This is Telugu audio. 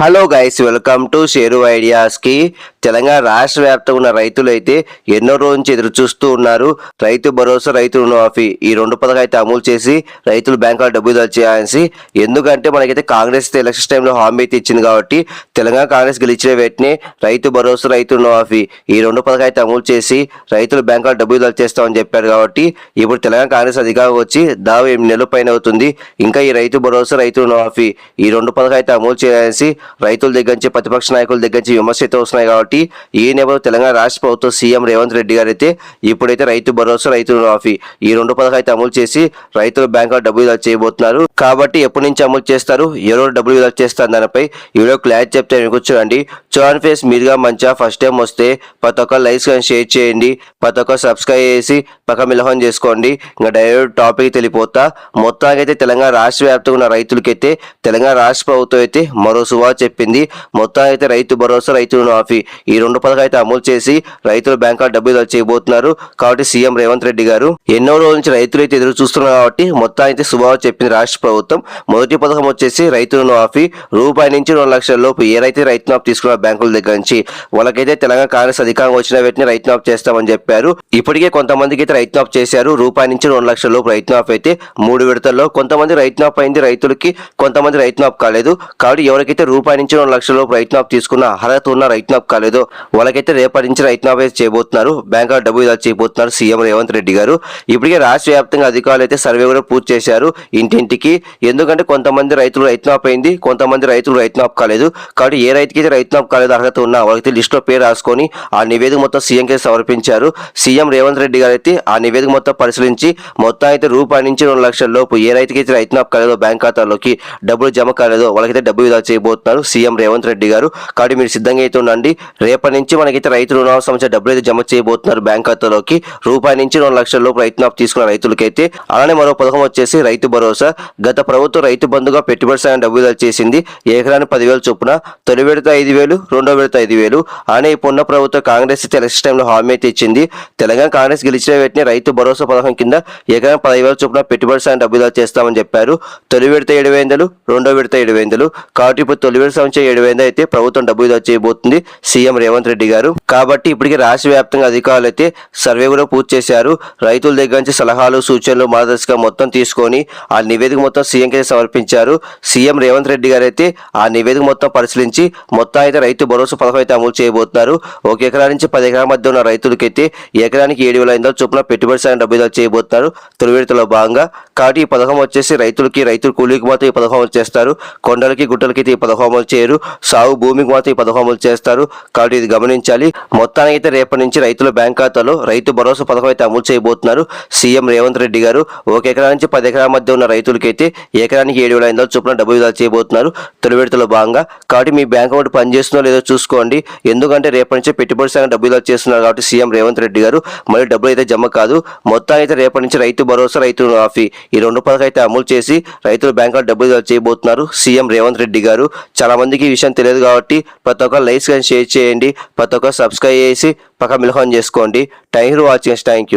Hello guys welcome to Sheru ఐడియాస్కి Telangana రాష్ట్ర వ్యాప్తంగా ఉన్న రైతులు అయితే ఎన్నో రోజు నుంచి ఎదురు చూస్తూ ఉన్నారు. రైతు భరోసా రైతు రుణమాఫీ ఈ రెండు పథకాలు అయితే అమలు చేసి రైతులు బ్యాంకులో డబ్బులు దాచేయాల్సి ఎందుకంటే మనకైతే కాంగ్రెస్ ఎలక్షన్ టైంలో హామీ అయితే ఇచ్చింది కాబట్టి తెలంగాణ కాంగ్రెస్ గెలిచిన వెంటనే రైతు భరోసా రైతు రుణమాఫీ ఈ రెండు పథకాలు అయితే అమలు చేసి రైతులు బ్యాంకులో డబ్బులు దాచేస్తామని చెప్పారు కాబట్టి ఇప్పుడు తెలంగాణ కాంగ్రెస్ అధికారం వచ్చి దాదాపు ఎనిమిది నెలల పైన అవుతుంది. ఇంకా ఈ రైతు భరోసా రైతు రుణమాఫీ ఈ రెండు పథకాలు అయితే అమలు చేయాల్సి రైతుల దగ్గర నుంచి ప్రతిపక్ష నాయకుల దగ్గర నుంచి విమర్శ అయితే వస్తున్నాయి కాబట్టి ఈ నేపథ్యంలో తెలంగాణ రాష్ట్ర ప్రభుత్వం సీఎం రేవంత్ రెడ్డి గారు అయితే ఇప్పుడైతే రైతు భరోసా రైతు రుణమాఫీ ఈ రెండు పథకాలు అయితే అమలు చేసి రైతుల బ్యాంకులో డబ్బులు విడుదల చేయబోతున్నారు. కాబట్టి ఎప్పటి నుంచి అమలు చేస్తారు? ఎవరో డబ్బులు విడుదల చేస్తారు? దానిపై వీడియో క్లారిటీ చెప్తే మీకు చూడండి చూడండి ఫేస్ మీరుగా మంచిగా ఫస్ట్ టైం వస్తే ప్రతి ఒక్క లైక్స్ కానీ షేర్ చేయండి. ప్రతి ఒక్క సబ్స్క్రైబ్ చేసి పక్క మిలహం చేసుకోండి. ఇంకా డైరెక్ట్ టాపిక్ తెలిపోతా మొత్తానికి అయితే తెలంగాణ రాష్ట్ర వ్యాప్తంగా ఉన్న రైతులకైతే తెలంగాణ రాష్ట్ర ప్రభుత్వం అయితే మరో సువా చెప్పింది. మొత్తం అయితే రైతు భరోసా రైతు రుణమాఫీ ఈ రెండు పథకాలు అయితే అమలు చేసి రైతులు బ్యాంకులో డబ్బులు చేయబోతున్నారు. కాబట్టి సీఎం రేవంత్ రెడ్డి గారు ఎన్నో రోజుల నుంచి రైతులు అయితే ఎదురు చూస్తున్నారు కాబట్టి మొత్తం అయితే శుభావ చెప్పింది రాష్ట్ర ప్రభుత్వం. మొదటి పథకం వచ్చేసి రైతు రుణమాఫీ రూపాయి నుంచి రెండు లక్షల లోపు ఏదైతే రైతు మాఫ్ తీసుకున్న బ్యాంకుల దగ్గర నుంచి వాళ్ళకైతే తెలంగాణ కాంగ్రెస్ అధికారం వచ్చిన వెంటనే రైతు మాఫ్ చేస్తామని చెప్పారు. ఇప్పటికే కొంతమందికి అయితే రైతు మాఫ్ చేశారు. రూపాయి నుంచి రెండు లక్షల లోపు రైతు మాఫ్ అయితే మూడు విడతల్లో కొంతమంది రైతు మాఫ్ అయింది. రైతులకి కొంతమంది రైతు మాఫ్ కాలేదు. కాబట్టి ఎవరికైతే రూపాయి నుంచి రెండు లక్షల లోపు రైతు నాప్ తీసుకున్న అర్హత ఉన్న రైతు నాప్ కాలేదు. వాళ్ళకైతే రేపటి నుంచి రైతు మాఫ్ అయితే చేయబోతున్నారు. బ్యాంక్ డబ్బు ఇలా చేయబోతున్నారు సీఎం రేవంత్ రెడ్డి గారు. ఇప్పటికే రాష్ట్ర వ్యాప్తంగా అధికారులు అయితే సర్వే కూడా పూర్తి చేశారు ఇంటింటికి. ఎందుకంటే కొంతమంది రైతులు రైతు నాప్ అయింది కొంతమంది రైతులు రైతు నాపు కాలేదు. కాబట్టి ఏ రైతుకి అయితే రైతు నాపు కాలేదు అర్హత ఉన్నా వాళ్ళకి లిస్టులో పేరు రాసుకొని ఆ నివేదిక మొత్తం సీఎంకి సమర్పించారు. సీఎం రేవంత్ రెడ్డి గారు అయితే ఆ నివేదిక మొత్తం పరిశీలించి మొత్తం అయితే రూపాయి నుంచి రెండు లక్షల లోపు ఏ రైతుకి అయితే రైతు నాప్ కాలేదో బ్యాంక్ ఖాతాలోకి డబ్బులు జమ కాలేదో వాళ్ళకైతే డబ్బు విడుదల చేయబోతున్నారు. సీఎం రేవంత్ రెడ్డి గారు. కాబట్టి మీరు సిద్ధంగా అయితే ఉండండి. రేపటి నుంచి మనకైతే రైతు రుణాల సంబంధించిన డబ్బులు అయితే జమ చేయబోతున్నారు బ్యాంక్ ఖాతాలోకి. రూపాయి నుంచి రెండు లక్షల లోపు రైతు తీసుకున్న రైతులకైతే. అలానే మరో పథకం వచ్చేసి రైతు భరోసా. గత ప్రభుత్వం రైతు బంధుగా పెట్టుబడి సాయం డబ్బు విడుదల చేసింది. ఎకరానికి పదివేలు చొప్పున. తొలి విడత ఐదు వేలు రెండో విడత ఐదు వేలు. అలానే ఇప్పుడున్న ప్రభుత్వం కాంగ్రెస్ అయితే ఎలక్షన్ టైంలో హామీ అయితే ఇచ్చింది. తెలంగాణ కాంగ్రెస్ గెలిచిన వెంటనే రైతు భరోసా పథకం కింద ఎకరానికి పదివేల చొప్పున పెట్టుబడి సాయం డబ్బు విడుదల చేస్తామని చెప్పారు. తొలి విడత ఏడు వేలు రెండో విడత ఏడు వేలు కాబట్టి ఇప్పుడు తొలి వేల సంవత్సరం ఏడు వేల అయితే ప్రభుత్వం డబ్బు విడుదల చేయబోతుంది సీఎం రేవంత్ రెడ్డి గారు. కాబట్టి ఇప్పటికే రాష్ట్ర వ్యాప్తంగా అధికారులు అయితే సర్వే కూడా పూర్తి చేశారు. రైతుల దగ్గర నుంచి సలహాలు సూచనలు మార్గదర్శకం మొత్తం తీసుకొని ఆ నివేదిక మొత్తం సీఎంకి సమర్పించారు. సీఎం రేవంత్ రెడ్డి గారు అయితే ఆ నివేదిక మొత్తం పరిశీలించి మొత్తం అయితే రైతు భరోసా పథకం అయితే అమలు చేయబోతున్నారు. ఒక ఎకరా నుంచి పది ఎకరాల మధ్య ఉన్న రైతులకైతే ఎకరానికి ఏడు వేల ఐదు వందల చొప్పున పెట్టుబడి సాయం డబ్బు విడుదల చేయబోతున్నారు. తొలి విడతలో భాగంగా. కాబట్టి ఈ పథకం వచ్చేసి రైతులకి రైతుల కూలీకి మాత్రం ఈ పథకం వచ్చేస్తారు కొండలకి గుట్టలకి అయితే ఈ పథకం అమలు చేయరు సాగు భూమికి మాత్రం ఈ పథకం అమలు చేస్తారు. కాబట్టి ఇది గమనించాలి. మొత్తానికి అయితే రేపటి నుంచి రైతుల బ్యాంక్ ఖాతాలో రైతు భరోసా పథకం అయితే అమలు చేయబోతున్నారు. సీఎం రేవంత్ రెడ్డి గారు ఒక ఎకరా నుంచి పది ఎకరాల మధ్య ఉన్న రైతులకైతే ఎకరానికి ఏడు వేల ఐదు వందల చొప్పున డబ్బు విధాలు చేయబోతున్నారు. తొలి విడతలో భాగంగా. కాబట్టి మీ బ్యాంక్ అకౌంట్ పనిచేస్తుందో లేదో చూసుకోండి. ఎందుకంటే రేపటి నుంచి పెట్టుబడి సంఘం డబ్బు విధాలు చేస్తున్నారు కాబట్టి సీఎం రేవంత్ రెడ్డి గారు. మళ్ళీ డబ్బులు అయితే జమ కాదు. మొత్తానికి అయితే రేపటి నుంచి రైతు భరోసా రైతు మాఫీ ఈ రెండు పథకం అయితే అమలు చేసి రైతుల బ్యాంకులో డబ్బు విడుదల చేయబోతున్నారు. సీఎం రేవంత్ రెడ్డి గారు. చాలా మందికి ఈ విషయం తెలియదు కాబట్టి ప్రతి ఒక్క లైక్స్ కానీ షేర్ చేయండి. ప్రతి ఒక్క సబ్స్క్రైబ్ చేసి పక్క మిలహం చేసుకోండి. Thank you watching. Thank you.